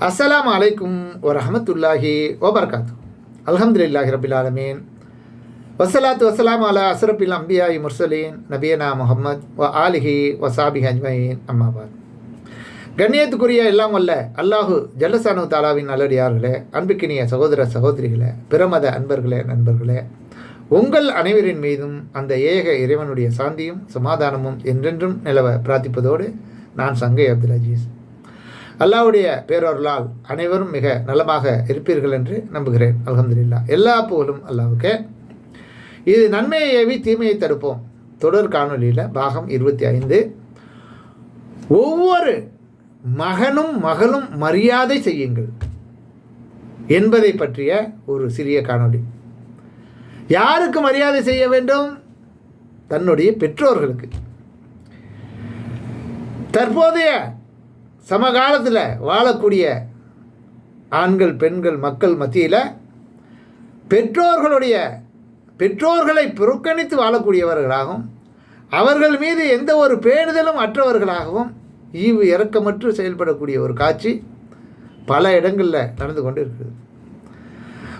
அஸ்லாம் அலைக்கும் வரஹமத்துல்லாஹி ஓபர்காத்து அல்ஹம்துலில்லாஹி ரபில் ஆலமீன். வசலாத்து வசலாம் அலா அஸ்ரபில் அம்பியாய் முர்சலீன் நபியனா முஹம்மத் வ ஆலிஹி வசாபி அஜ்மயின் அம்மாபாத் கண்ணியத்துக்குரிய எல்லாம் வல்ல அல்லாஹு ஜல்லசானு தாலாவின் நல்லடியார்களே அன்புக்கினிய சகோதர சகோதரிகளே பிரமத அன்பர்களே நண்பர்களே உங்கள் அனைவரின் மீதும் அந்த ஏக இறைவனுடைய சாந்தியும் சமாதானமும் என்றென்றும் நிலவ பிரார்த்திப்பதோடு நான் சங்கை அப்துல் அஜீஸ். அல்லாவுடைய பேரொருளால் அனைவரும் மிக நலமாக இருப்பீர்கள் என்று நம்புகிறேன். அல்ஹம்துலில்லா. எல்லா புகழும் அல்லாவுக்கு. இது நன்மையை ஏவி தீமையை தடுப்போம். தொடர் காணொலியில் பாகம் இருபத்தி ஐந்து. ஒவ்வொரு மகனும் மகளும் மரியாதை செய்யுங்கள் என்பதை பற்றிய ஒரு சிறிய காணொளி யாருக்கு மரியாதை செய்ய வேண்டும்? தன்னுடைய பெற்றோர்களுக்கு. தற்போதைய சமகாலத்தில் வாழக்கூடிய ஆண்கள் பெண்கள் மக்கள் மத்தியில் பெற்றோர்களுடைய பெற்றோர்களை புறக்கணித்து வாழக்கூடியவர்களாகவும் அவர்கள் மீது எந்த ஒரு பேணுதலும் அற்றவர்களாகவும் ஈவு இறக்கமற்று செயல்படக்கூடிய ஒரு காட்சி பல இடங்களில் நடந்து கொண்டு இருக்குது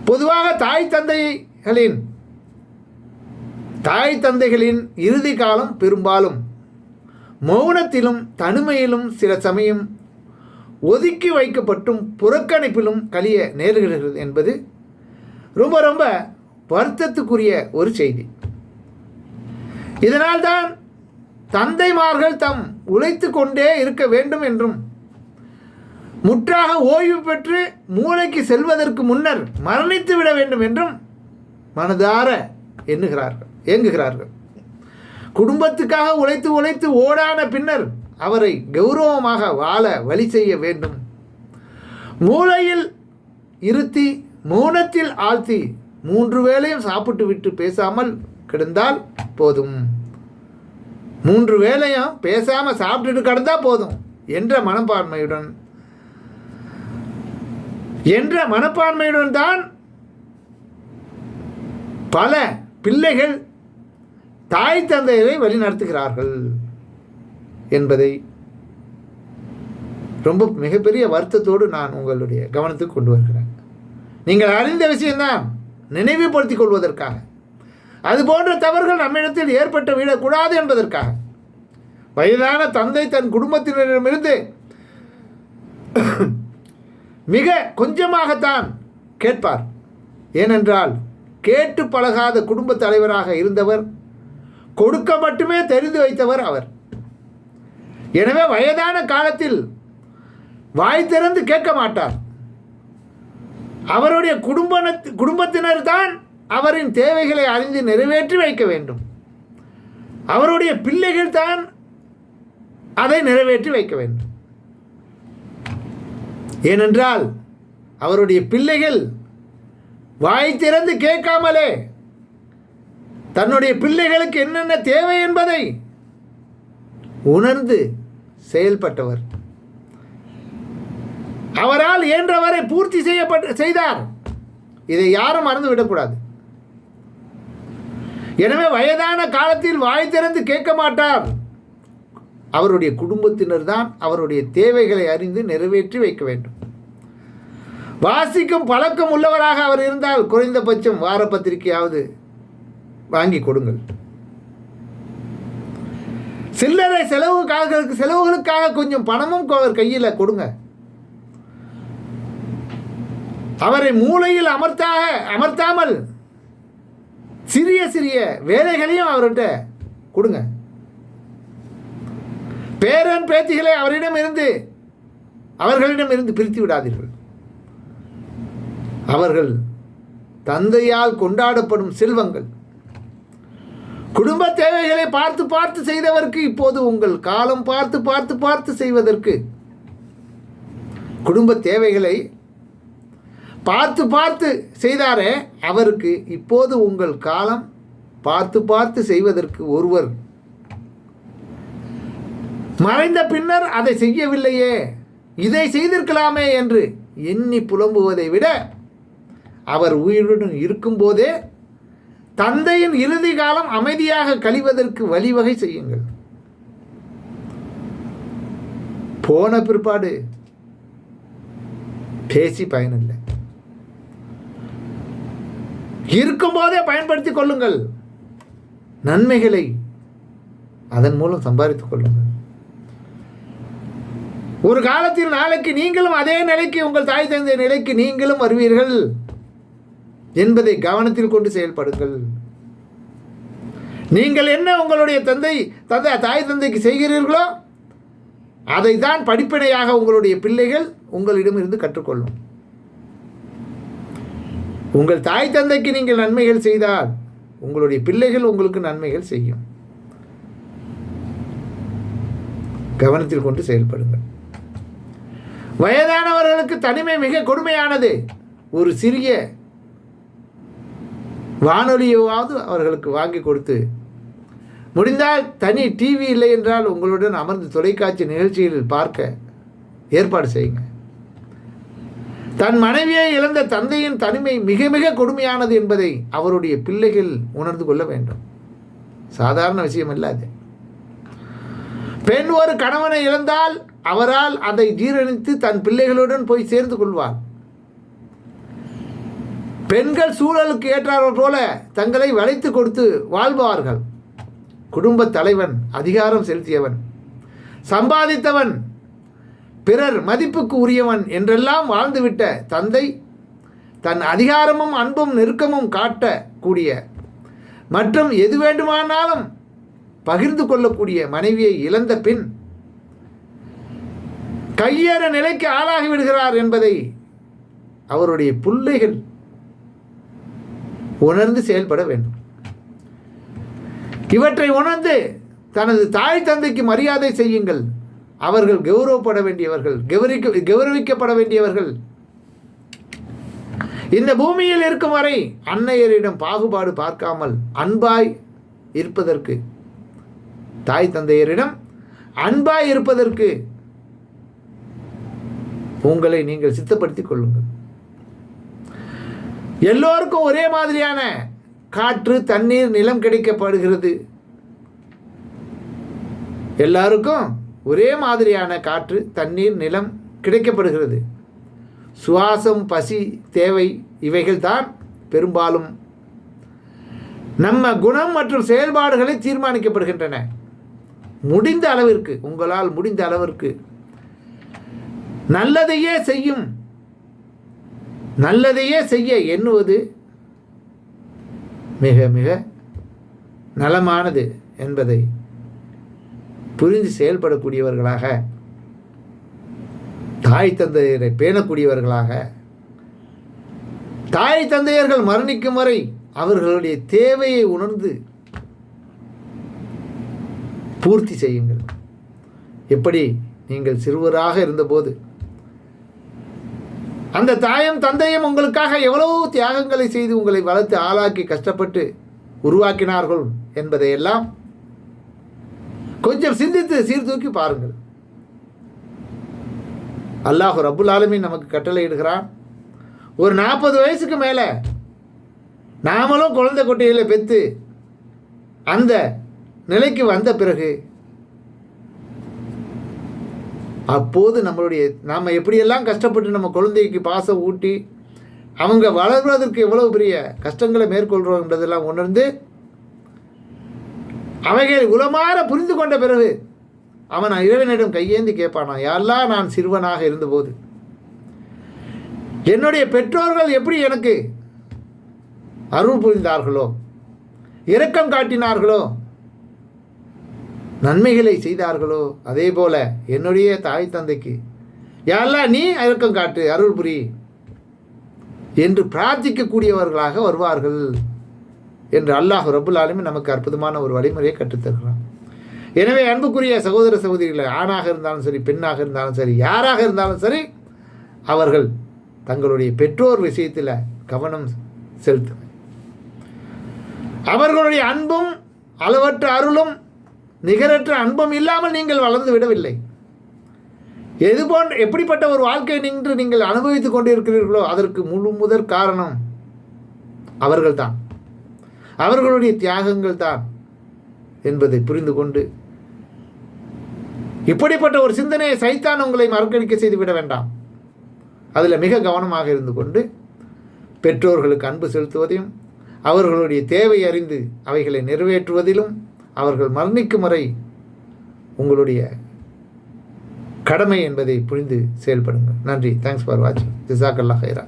பொதுவாக தாய் தந்தைகளின் தாய் தந்தைகளின் இறுதி காலம் பெரும்பாலும் மௌனத்திலும் தனிமையிலும் சில சமயம் ஒதுக்கி வைக்கப்பட்டும் புறக்கணிப்பிலும் கழிய நேருகிறது என்பது ரொம்ப ரொம்ப வருத்தத்துக்குரிய ஒரு செய்தி. இதனால்தான் தந்தைமார்கள் தம் உழைத்து கொண்டே இருக்க வேண்டும் என்றும் முற்றாக ஓய்வு பெற்று மூளைக்கு செல்வதற்கு முன்னர் மரணித்து விட வேண்டும் என்றும் மனதார எண்ணுகிறார்கள் இயங்குகிறார்கள் குடும்பத்துக்காக உழைத்து உழைத்து ஓடான பின்னர் அவரை கௌரவமாக வாழ வழி செய்ய வேண்டும். மூளையில் இருத்தி மௌனத்தில் ஆழ்த்தி மூன்று வேளையும் சாப்பிட்டு விட்டு பேசாமல் கிடந்தால் போதும். மூன்று வேளையும் பேசாமல் சாப்பிட்டுட்டு கிடந்தால் போதும் என்ற மனப்பான்மையுடன். என்ற மனப்பான்மையுடன் தான் பல பிள்ளைகள் தாய் தந்தையரை வழிநடத்துகிறார்கள் என்பதை ரொம்ப மிகப்பெரிய வருத்தத்தோடு நான் உங்களுடைய கவனத்துக்கு கொண்டு வருகிறேன். நீங்கள் அறிந்த விஷயம்தான் நினைவுபடுத்திக் கொள்வதற்காக. அது போன்ற தவறுகள் நம்மிடத்தில் ஏற்பட்டு விடக்கூடாது என்பதற்காக. வயதான தந்தை தன் குடும்பத்தினரிடமிருந்து மிக கொஞ்சமாகத்தான் கேட்பார். ஏனென்றால் கேட்டு பழகாத குடும்ப தலைவராக இருந்தவர் கொடுக்க மட்டுமே தெரிந்து வைத்தவர் அவர். எனவே வயதான காலத்தில் வாய் திறந்து கேட்க மாட்டார். அவருடைய குடும்ப குடும்பத்தினர் தான் அவரின் தேவைகளை அறிந்து நிறைவேற்றி வைக்க வேண்டும். அவருடைய பிள்ளைகள் தான் அதை நிறைவேற்றி வைக்க வேண்டும். ஏனென்றால் அவருடைய பிள்ளைகள் வாய் திறந்து கேட்காமலே தன்னுடைய பிள்ளைகளுக்கு என்னென்ன தேவை என்பதை உணர்ந்து செயல்பட்டவர். அவரால் இயன்றவரை பூர்த்தி செய்யப்பட்ட செய்தார். இதை யாரும் மறந்து விடக்கூடாது எனவே வயதான காலத்தில் வாய் திறந்து கேட்க மாட்டார். அவருடைய குடும்பத்தினர் தான் அவருடைய தேவைகளை அறிந்து நிறைவேற்றி வைக்க வேண்டும். வாசிக்கும் பழக்கம் உள்ளவராக அவர் இருந்தால் குறைந்தபட்சம் வார பத்திரிகையாவது வாங்கி கொடுங்கள். சில்லறை செலவுக்காக செலவுகளுக்காக கொஞ்சம் பணமும் அவர் கையில் கொடுங்க. அவரை மூளையில் அமர்த்தாக அமர்த்தாமல் சிறிய சிறிய வேலைகளையும் அவர்கிட்ட கொடுங்க. பேரன் பேத்திகளை அவரிடம் இருந்து அவர்களிடம் இருந்து பிரித்து விடாதீர்கள். அவர்கள் தந்தையால் கொண்டாடப்படும் செல்வங்கள். குடும்ப தேவைகளை பார்த்து பார்த்து செய்தவருக்கு இப்போது உங்கள் காலம் பார்த்து பார்த்து பார்த்து செய்வதற்கு குடும்ப தேவைகளை பார்த்து பார்த்து செய்தாரே அவருக்கு இப்போது உங்கள் காலம் பார்த்து பார்த்து செய்வதற்கு ஒருவர். மறைந்த பின்னர் அதை செய்யவில்லையே இதை செய்திருக்கலாமே என்று எண்ணி புலம்புவதை விட அவர் உயிருடன் இருக்கும்போதே தந்தையின் இறுதி காலம் அமைதியாக கழிவதற்கு வழிவகை செய்யுங்கள். போன பிற்பாடு பேசி பயனில்லை. இருக்கும்போதே பயன்படுத்தி கொள்ளுங்கள். நன்மைகளை அதன் மூலம் சம்பாதித்துக் கொள்ளுங்கள். ஒரு காலத்தில் நாளைக்கு நீங்களும் அதே நிலைக்கு உங்கள் தாய் தந்தை நிலைக்கு நீங்களும் வருவீர்கள். என்பதை கவனத்தில் கொண்டு செயல்படுங்கள். நீங்கள் என்ன உங்களுடைய தந்தை தந்தை தாய் தந்தைக்கு செய்கிறீர்களோ அதை தான் படிப்படையாக உங்களுடைய பிள்ளைகள் உங்களிடமிருந்து கற்றுக்கொள்ளும். உங்கள் தாய் தந்தைக்கு நீங்கள் நன்மைகள் செய்தால் உங்களுடைய பிள்ளைகள் உங்களுக்கு நன்மைகள் செய்யும். கவனத்தில் கொண்டு செயல்படுங்கள். வயதானவர்களுக்கு தனிமை மிக கொடுமையானது. ஒரு சிறிய வானொலியாவது அவர்களுக்கு வாங்கி கொடுத்து முடிந்தால் தனி டிவி இல்லை என்றால் உங்களுடன் அமர்ந்து தொலைக்காட்சி நிகழ்ச்சியில் பார்க்க ஏற்பாடு செய்யுங்க. தன் மனைவியை இழந்த தந்தையின் தனிமை மிக மிக கொடுமையானது என்பதை அவருடைய பிள்ளைகள் உணர்ந்து கொள்ள வேண்டும். சாதாரண விஷயம் இல்லாது பெண் ஒரு கணவனை இழந்தால் அவரால் அதை ஜீரணித்து தன் பிள்ளைகளுடன் போய் சேர்ந்து கொள்வார் பெண்கள் சூழலுக்கு ஏற்றார்கள் போல தங்களை வளைத்து கொடுத்து வாழ்வார்கள் குடும்ப தலைவன் அதிகாரம் செலுத்தியவன். சம்பாதித்தவன் பிறர் மதிப்புக்கு உரியவன் என்றெல்லாம் வாழ்ந்துவிட்ட தந்தை தன் அதிகாரமும் அன்பும் நெருக்கமும் காட்டக்கூடிய மற்றும் எது வேண்டுமானாலும் பகிர்ந்து கொள்ளக்கூடிய மனைவியை இழந்த பின் கையேற நிலைக்கு ஆளாகி விடுகிறார் என்பதை அவருடைய பிள்ளைகள் உணர்ந்து செயல்பட வேண்டும். இவற்றை உணர்ந்து தனது தாய் தந்தைக்கு மரியாதை செய்யுங்கள். அவர்கள் கௌரவப்பட வேண்டியவர்கள் கௌரிக்க கௌரவிக்கப்பட வேண்டியவர்கள். இந்த பூமியில் இருக்கும் வரை அன்னையரிடம் பாகுபாடு பார்க்காமல் அன்பாய் இருப்பதற்கு தாய் தந்தையரிடம் அன்பாய் இருப்பதற்கு உங்களை நீங்கள் சித்தப்படுத்திக் கொள்ளுங்கள். எல்லோருக்கும் ஒரே மாதிரியான காற்று தண்ணீர் நிலம் கிடைக்கப்படுகிறது. எல்லாருக்கும் ஒரே மாதிரியான காற்று தண்ணீர் நிலம் கிடைக்கப்படுகிறது. சுவாசம் பசி தேவை இவைகள் தான் பெரும்பாலும் நம்ம குணம் மற்றும் செயல்பாடுகளை தீர்மானிக்கப்படுகின்றன. முடிந்த அளவிற்கு உங்களால் முடிந்த அளவிற்கு நல்லதையே செய்யும் நல்லதையே செய்ய எண்ணுவது மிக மிக நலமானது என்பதை புரிந்து செயல்படக்கூடியவர்களாக தாய் தந்தையரை பேணக்கூடியவர்களாக தாய் தந்தையர்கள் மரணிக்கும் வரை அவர்களுடைய தேவையை உணர்ந்து பூர்த்தி செய்யுங்கள். எப்படி நீங்கள் சிறுவராக இருந்தபோது அந்த தாயும் தந்தையும் உங்களுக்காக எவ்வளவு தியாகங்களை செய்து உங்களை வளர்த்து ஆளாக்கி கஷ்டப்பட்டு உருவாக்கினார்கள் என்பதையெல்லாம் கொஞ்சம் சிந்தித்து சீர்தூக்கி பாருங்கள். அல்லாஹ் ரபுல் ஆலமி நமக்கு கட்டளையிடுகிறான். ஒரு நாற்பது வயசுக்கு மேலே நாமளும் குழந்தை குட்டிகளை பெற்று அந்த நிலைக்கு வந்த பிறகு அப்போது நம்மளுடைய நாம் எப்படியெல்லாம் கஷ்டப்பட்டு நம்ம குழந்தைக்கு பாசம் ஊட்டி அவங்க வளர்வதற்கு எவ்வளவு பெரிய கஷ்டங்களை மேற்கொள்கிறோம்ன்றதெல்லாம் உணர்ந்து அவைகளை உலமாற புரிந்து கொண்ட பிறகு அவன் இறைவனிடம் கையேந்தி கேட்பானா யாரெல்லாம் நான் சிறுவனாக இருந்தபோது? என்னுடைய பெற்றோர்கள் எப்படி எனக்கு அருள் புரிந்தார்களோ இரக்கம் காட்டினார்களோ நன்மைகளை செய்தார்களோ? அதே போல என்னுடைய தாய் தந்தைக்கு. யாரெல்லாம் நீ இரக்கம் காட்டு அருள் புரி. என்று பிரார்த்திக்கக்கூடியவர்களாக வருவார்கள் என்று அல்லாஹ் ரபுல் நமக்கு அற்புதமான ஒரு வழிமுறையை கற்றுத்தருகிறான். எனவே அன்புக்குரிய சகோதர சகோதரிகளை ஆணாக இருந்தாலும் சரி பெண்ணாக இருந்தாலும் சரி யாராக இருந்தாலும் சரி அவர்கள் தங்களுடைய பெற்றோர் விஷயத்தில் கவனம் செலுத்தும் அவர்களுடைய அன்பும் அளவற்ற அருளும் நிகரற்ற அன்பம் இல்லாமல் நீங்கள் வளர்ந்து விடவில்லை. எது போன்ற எப்படிப்பட்ட ஒரு வாழ்க்கை நின்று நீங்கள் அனுபவித்துக் கொண்டிருக்கிறீர்களோ அதற்கு முழு முதற் காரணம் அவர்கள்தான். அவர்களுடைய தியாகங்கள் தான் என்பதை புரிந்து கொண்டு இப்படிப்பட்ட ஒரு சிந்தனையை சைத்தான் உங்களை மறக்கடிக்க செய்து விட வேண்டாம். அதில் மிக கவனமாக இருந்து கொண்டு பெற்றோர்களுக்கு அன்பு செலுத்துவதையும் அவர்களுடைய தேவை அறிந்து அவைகளை நிறைவேற்றுவதிலும் அவர்கள் மரணிக்கும் வரை உங்களுடைய கடமை என்பதை புரிந்து செயல்படுங்கள். நன்றி. தேங்க்ஸ் ஃபார் வாட்சிங் ஜிசாக்கல்லா ஹைரா